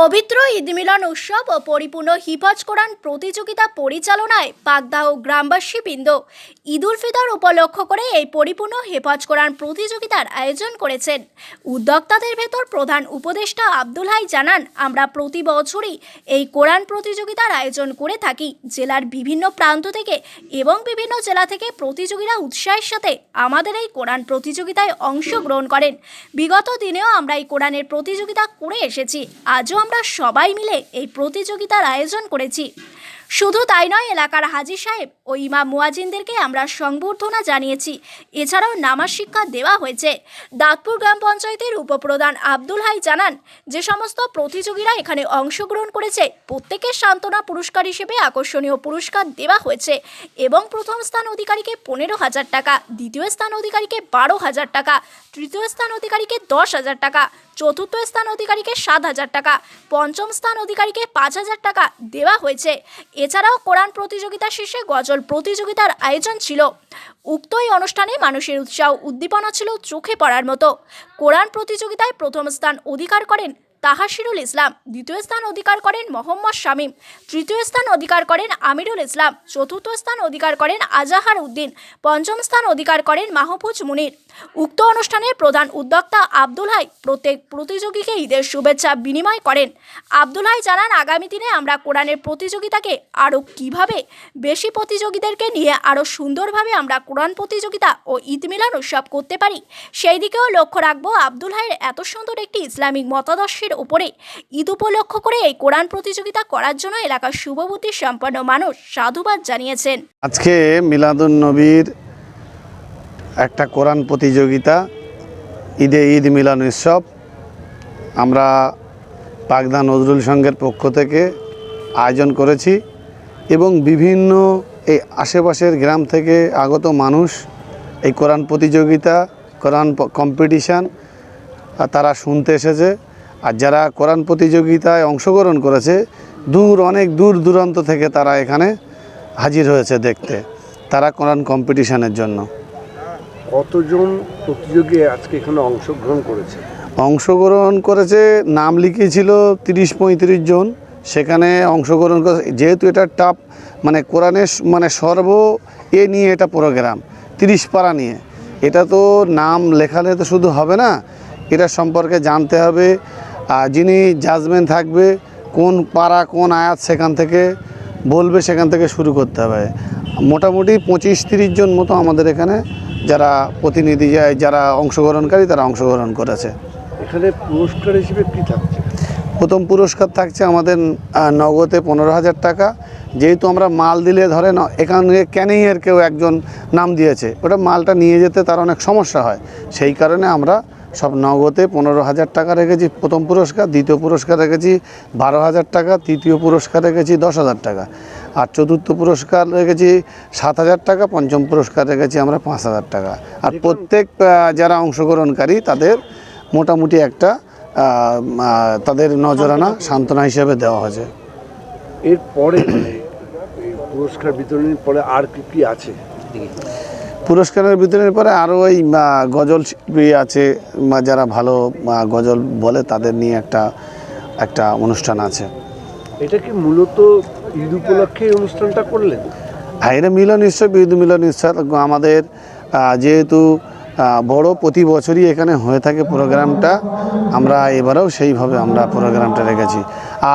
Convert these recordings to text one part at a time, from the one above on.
পবিত্র ঈদ মিলন উৎসব ও পরিপূর্ণ হিফাজ কোরআন প্রতিযোগিতা পরিচালনায় পাকদা ও গ্রামবাসী বৃন্দ ঈদ উল ফিতর উপলক্ষ করে এই পরিপূর্ণ হেফাজ কোরআন প্রতিযোগিতার আয়োজন করেছেন। উদ্যোক্তাদের ভেতর প্রধান উপদেষ্টা আব্দুল হাই জানান, আমরা প্রতি বছরই এই কোরআন প্রতিযোগিতার আয়োজন করে থাকি। জেলার বিভিন্ন প্রান্ত থেকে এবং বিভিন্ন জেলা থেকে প্রতিযোগীরা উৎসাহের সাথে আমাদের এই কোরআন প্রতিযোগিতায় অংশগ্রহণ করেন। বিগত দিনেও আমরা এই কোরআনের প্রতিযোগিতা করে এসেছি। আজও আমরা সবাই মিলে এই প্রতিযোগিতার আয়োজন করেছি। শুধু তাই নয়, এলাকার হাজি সাহেব ও ইমাম মুয়াজিনদেরকে আমরা সংবর্ধনা জানিয়েছি। এছাড়াও নামাজ শিক্ষা দেওয়া হয়েছে। দাঁতপুর গ্রাম পঞ্চায়েতের উপপ্রধান আব্দুল হাই জানান, যে সমস্ত প্রতিযোগীরা এখানে অংশগ্রহণ করেছে, প্রত্যেকের সান্ত্বনা পুরস্কার হিসেবে আকর্ষণীয় পুরস্কার দেওয়া হয়েছে এবং প্রথম স্থান অধিকারীকে পনেরো হাজার টাকা, দ্বিতীয় স্থান অধিকারীকে বারো হাজার টাকা, তৃতীয় স্থান অধিকারীকে দশ হাজার টাকা চতুর্থ স্থান অধিকারীকে সাত হাজার টাকা, পঞ্চম স্থান অধিকারীকে পাঁচ হাজার টাকা দেওয়া হয়েছে। এছাড়াও কোরআন প্রতিযোগিতা শেষে গজল প্রতিযোগিতার আয়োজন ছিল। উক্ত এই অনুষ্ঠানে মানুষের উৎসাহ উদ্দীপনা ছিল চোখে পড়ার মতো। কোরআন প্রতিযোগিতায় প্রথম স্থান অধিকার করেন তাহাসিরুল ইসলাম দ্বিতীয় স্থান অধিকার করেন মোহাম্মদ শামীম। তৃতীয় স্থান অধিকার করেন আমিরুল ইসলাম। চতুর্থ স্থান অধিকার করেন আজাহার উদ্দিন। পঞ্চম স্থান অধিকার করেন মাহফুজ মুনির। উক্ত অনুষ্ঠানের প্রধান উদ্যোক্তা আব্দুল হাই প্রত্যেক প্রতিযোগীকে ঈদের শুভেচ্ছা বিনিময় করেন। আব্দুল হাই জানান, আগামী দিনে আমরা কোরআনের প্রতিযোগিতাকে আরও কীভাবে, বেশি প্রতিযোগীদেরকে নিয়ে আরও সুন্দরভাবে আমরা কোরআন প্রতিযোগিতা ও ঈদ মিলান উৎসব করতে পারি, সেই দিকেও লক্ষ্য রাখব। আব্দুল হাইয়ের এত সুন্দর একটি ইসলামিক মতাদর্শের উপরে ঈদ উপলক্ষ করে এই কোরআন প্রতিযোগিতা করার জন্য এলাকার শুভবুদ্ধি সম্পন্ন মানুষ সাধুবাদ জানিয়েছেন। আজকে মিলাদুন নবীর একটা কোরআন প্রতিযোগিতা, ঈদে ঈদ মিলান উৎসব। আমরা পাকদা নজরুল সংঘের পক্ষ থেকে আয়োজন করেছি এবং বিভিন্ন এই আশেপাশের গ্রাম থেকে আগত মানুষ এই কোরআন প্রতিযোগিতা, কোরআন কম্পিটিশান, তারা শুনতে এসেছে। আর যারা কোরআন প্রতিযোগিতায় অংশগ্রহণ করেছে দূর অনেক দূর দূরান্ত থেকে তারা এখানে হাজির হয়েছে দেখতে। তারা কোরআন কম্পিটিশানের জন্য। কতজন প্রতিযোগী আজকে এখানে অংশগ্রহণ করেছে? অংশগ্রহণ করেছে নাম লিখিয়েছিল তিরিশ পঁয়ত্রিশ জন। সেখানে অংশগ্রহণ করে যেহেতু এটা টাপ মানে কোরআনের মানে সর্ব এ নিয়ে এটা প্রোগ্রাম তিরিশ পাড়া নিয়ে। এটা তো নাম লেখালে তো শুধু হবে না এটা সম্পর্কে জানতে হবে যিনি জাজমেন্ট থাকবে কোন পাড়া কোন আয়াত সেখান থেকে বলবে সেখান থেকে শুরু করতে হবে। মোটামুটি পঁচিশ তিরিশ জন মতো আমাদের এখানে যারা প্রতিনিধি যায় যারা অংশগ্রহণকারী তারা অংশগ্রহণ করেছে। এখানে পুরস্কার হিসেবে কি থাকছে? প্রথম পুরস্কার থাকছে আমাদের নগদে পনেরো হাজার টাকা। যেহেতু আমরা মাল দিলে ধরে ধরেন এখানে ক্যানিংয়ের কেউ একজন নাম দিয়েছে ওটা মালটা নিয়ে যেতে তার অনেক সমস্যা হয়। সেই কারণে আমরা সব নগদে পনেরো হাজার টাকা রেখেছি। প্রথম পুরস্কার দ্বিতীয় পুরস্কার রেখেছি বারো হাজার টাকা তৃতীয় পুরস্কার রেখেছি দশ হাজার টাকা। আর চতুর্থ পুরস্কার রেখেছি সাত হাজার টাকা পঞ্চম পুরস্কার রেখেছি আমরা পাঁচ হাজার টাকা। আর প্রত্যেক যারা অংশগ্রহণকারী তাদের মোটামুটি একটা তাদের নজরানা সান্ত্বনা। হিসেবে দেওয়া হয়েছে। এরপরে মানে পুরস্কার বিতরণের পরে আর কি কি আছে? পুরস্কারের বিতরণের পরে আরও ওই গজল শিল্পী আছে যারা ভালো গজল বলে তাদের নিয়ে একটা একটা অনুষ্ঠান আছে। এটা কি মূলত ঈদ উপলক্ষে এই অনুষ্ঠানটা করলেন? হ্যাঁ এটা মিলন উৎসব ঈদ মিলন উৎসব। আমাদের যেহেতু বড় প্রতি বছরই এখানে হয়ে থাকে প্রোগ্রামটা। আমরা এবারেও সেইভাবে আমরা প্রোগ্রামটা রেখেছি।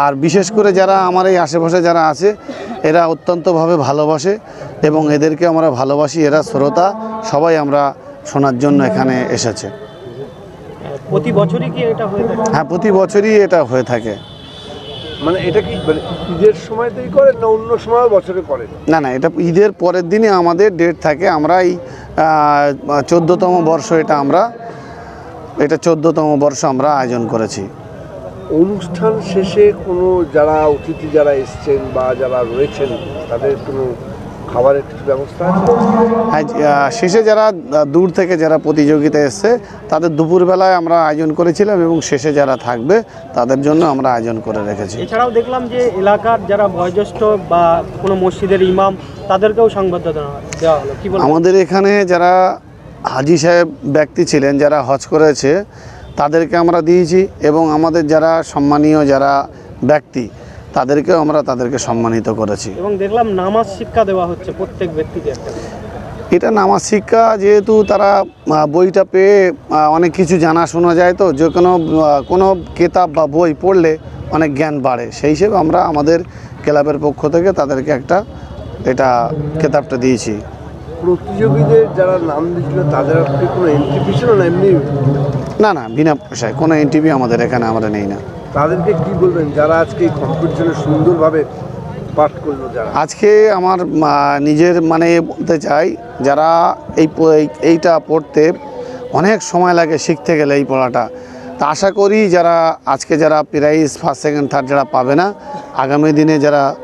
আর বিশেষ করে যারা আমার এই আশেপাশে যারা আছে এরা অত্যন্তভাবে ভালোবাসে এবং এদেরকে আমরা ভালোবাসি এরা শ্রোতা সবাই আমরা শোনার জন্য এখানে এসেছে। প্রতি বছরই কি এটা হয়ে থাকে? হ্যাঁ প্রতি বছরই এটা হয়ে থাকে। মানে এটা কি মানে ঈদের সময়তেই করেন না অন্য সময় বছরে করেন না না এটা ঈদের পরের দিনে আমাদের ডেট থাকে। আমরা এই চোদ্দোতম বর্ষ এটা আমরা এটা চোদ্দোতম বর্ষ আমরা আয়োজন করেছি। অনুষ্ঠান শেষে কোনো যারা অতিথি যারা এসছেন বা যারা রয়েছেন তাদের কোনো খাবারের কিছু ব্যবস্থা আছে? হ্যাঁ শেষে যারা দূর থেকে যারা প্রতিযোগিতা এসছে তাদের দুপুরবেলায় আমরা আয়োজন করেছিলাম এবং শেষে যারা থাকবে তাদের জন্য আমরা আয়োজন করে রেখেছি। এছাড়াও দেখলাম যে এলাকার যারা বয়োজ্যেষ্ঠ বা কোনো মসজিদের ইমাম তাদেরকেও সংবর্ধনা দেওয়া হলো। কি বলব আমাদের এখানে যারা হাজি সাহেব ব্যক্তি ছিলেন যারা হজ করেছে তাদেরকে আমরা দিয়েছি এবং আমাদের যারা সম্মানীয় যারা ব্যক্তি তাদেরকেও আমরা তাদেরকে সম্মানিত করেছি। এবং দেখলাম নামাজ শিক্ষা দেওয়া হচ্ছে প্রত্যেক ব্যক্তিকে এটা নামাজ শিক্ষা যেহেতু তারা বইটা পেয়ে অনেক কিছু জানা শোনা যায় তো যে কোনো কোনো কেতাব বা বই পড়লে অনেক জ্ঞান বাড়ে। সেই হিসেবে আমরা আমাদের ক্লাবের পক্ষ থেকে তাদেরকে একটা এটা কেতাবটা দিয়েছি। প্রতিযোগীদের যারা নাম দিয়েছিল তাদের কোনো এন্ট্রি না এমনি? না না বিনা পয়সায়। কোনো এনটিভি আমাদের এখানে আমরা নেই না। তাদেরকে কি বলবেন? যারা আজকে এই কম্পিটিশনে সুন্দরভাবে পাঠ করল যারা। আজকে আমার নিজের মানে বলতে চাই, যারা এই- এইটা পড়তে অনেক সময় লাগে শিখতে গেলে এই পড়াটা। তা আশা করি যারা, আজকে যারা প্রাইজ ফার্স্ট সেকেন্ড থার্ড যারা পাবে না, আগামী দিনে যারা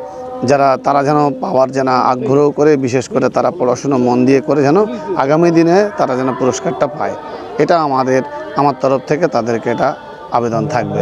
যারা তারা যেন পাওয়ার যেন আগ্রহ করে, বিশেষ করে তারা পড়াশুনো মন দিয়ে করে যেন আগামী দিনে তারা যেন পুরস্কারটা পায়। এটা আমাদের, আমার তরফ থেকে তাদেরকে এটা আবেদন থাকবে।